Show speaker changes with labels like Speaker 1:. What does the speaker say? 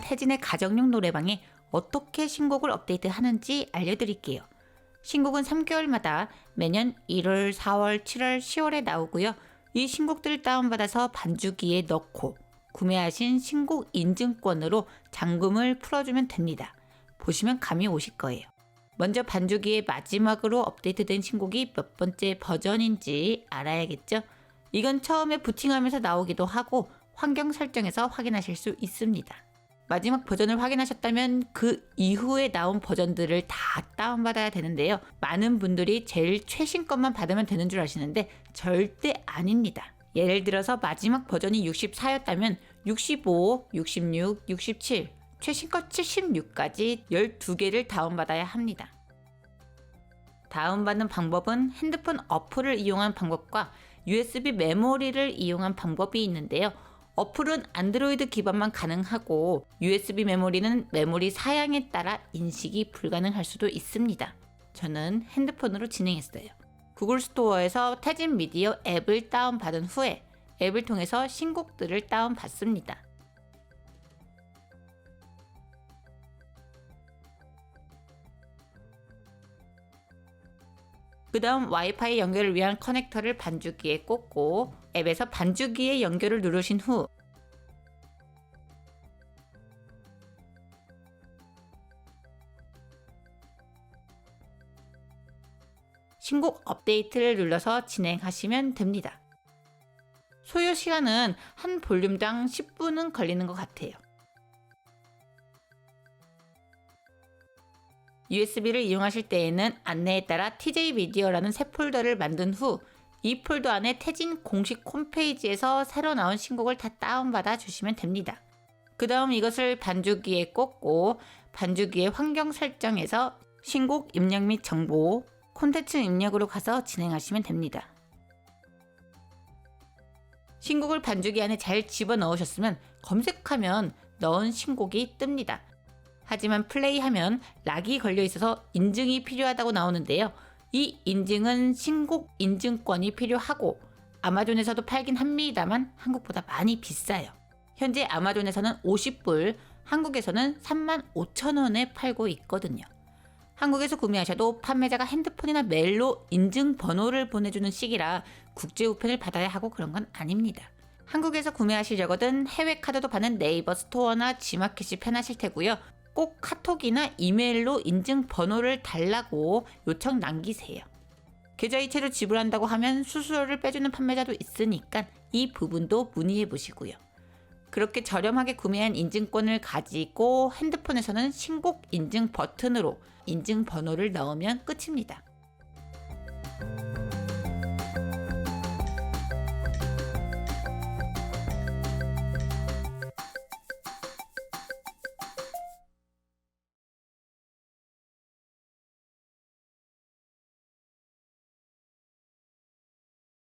Speaker 1: 태진의 가정용 노래방에 어떻게 신곡을 업데이트하는지 알려드릴게요. 신곡은 3개월마다 매년 1월, 4월, 7월, 10월에 나오고요. 이 신곡들을 다운받아서 반주기에 넣고 구매하신 신곡 인증권으로 잔금을 풀어주면 됩니다. 보시면 감이 오실 거예요. 먼저 반주기에 마지막으로 업데이트된 신곡이 몇 번째 버전인지 알아야겠죠? 이건 처음에 부팅하면서 나오기도 하고 환경 설정에서 확인하실 수 있습니다. 마지막 버전을 확인하셨다면 그 이후에 나온 버전들을 다 다운받아야 되는데요. 많은 분들이 제일 최신 것만 받으면 되는 줄 아시는데 절대 아닙니다. 예를 들어서 마지막 버전이 64였다면 65, 66, 67, 최신 것 76까지 12개를 다운받아야 합니다. 다운받는 방법은 핸드폰 어플을 이용한 방법과 USB 메모리를 이용한 방법이 있는데요. 어플은 안드로이드 기반만 가능하고 USB 메모리는 메모리 사양에 따라 인식이 불가능할 수도 있습니다. 저는 핸드폰으로 진행했어요. 구글 스토어에서 태진 미디어 앱을 다운받은 후에 앱을 통해서 신곡들을 다운받습니다. 그 다음 와이파이 연결을 위한 커넥터를 반주기에 꽂고 앱에서 반주기의 연결을 누르신 후 신곡 업데이트를 눌러서 진행하시면 됩니다. 소요 시간은 한 볼륨당 10분은 걸리는 것 같아요. USB를 이용하실 때에는 안내에 따라 TJ 미디어라는 새 폴더를 만든 후 이 폴더 안에 태진 공식 홈페이지에서 새로 나온 신곡을 다 다운받아 주시면 됩니다. 그 다음 이것을 반주기에 꽂고 반주기의 환경 설정에서 신곡 입력 및 정보, 콘텐츠 입력으로 가서 진행하시면 됩니다. 신곡을 반주기 안에 잘 집어 넣으셨으면 검색하면 넣은 신곡이 뜹니다. 하지만 플레이하면 락이 걸려 있어서 인증이 필요하다고 나오는데요. 이 인증은 신곡 인증권이 필요하고 아마존에서도 팔긴 합니다만 한국보다 많이 비싸요. 현재 아마존에서는 50불, 한국에서는 3만 5천 원에 팔고 있거든요. 한국에서 구매하셔도 판매자가 핸드폰이나 메일로 인증 번호를 보내주는 시기라 국제 우편을 받아야 하고 그런 건 아닙니다. 한국에서 구매하시려거든 해외 카드도 받는 네이버 스토어나 지마켓이 편하실 테고요. 꼭 카톡이나 이메일로 인증 번호를 달라고 요청 남기세요. 계좌 이체로 지불한다고 하면 수수료를 빼주는 판매자도 있으니까 이 부분도 문의해 보시고요. 그렇게 저렴하게 구매한 인증권을 가지고 핸드폰에서는 신곡 인증 버튼으로 인증 번호를 넣으면 끝입니다.